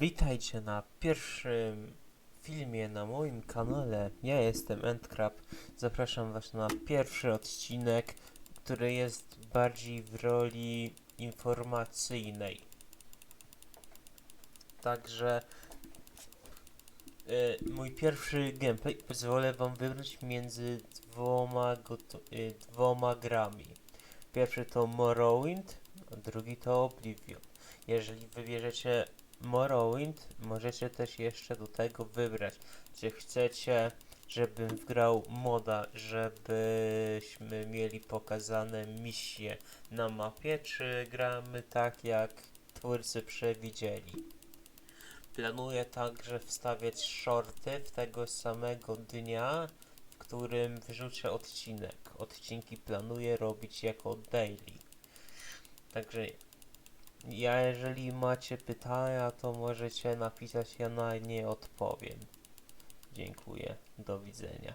Witajcie na pierwszym filmie na moim kanale. Ja jestem Endcrab. Zapraszam Was na pierwszy odcinek, który jest bardziej w roli informacyjnej. Także y, mój pierwszy gameplay pozwolę Wam wybrać między dwoma, goto- y, dwoma grami. Pierwszy to Morrowind, a drugi to Oblivion. Jeżeli wybierzecie Morrowind, możecie też jeszcze do tego wybrać, czy chcecie, żebym wgrał moda, żebyśmy mieli pokazane misje na mapie, czy gramy tak jak twórcy przewidzieli. Planuję także wstawiać shorty w tego samego dnia, w którym wyrzucę odcinek. Odcinki planuję robić jako daily. Także ja, jeżeli macie pytania, to możecie napisać, ja na nie odpowiem. Dziękuję, do widzenia.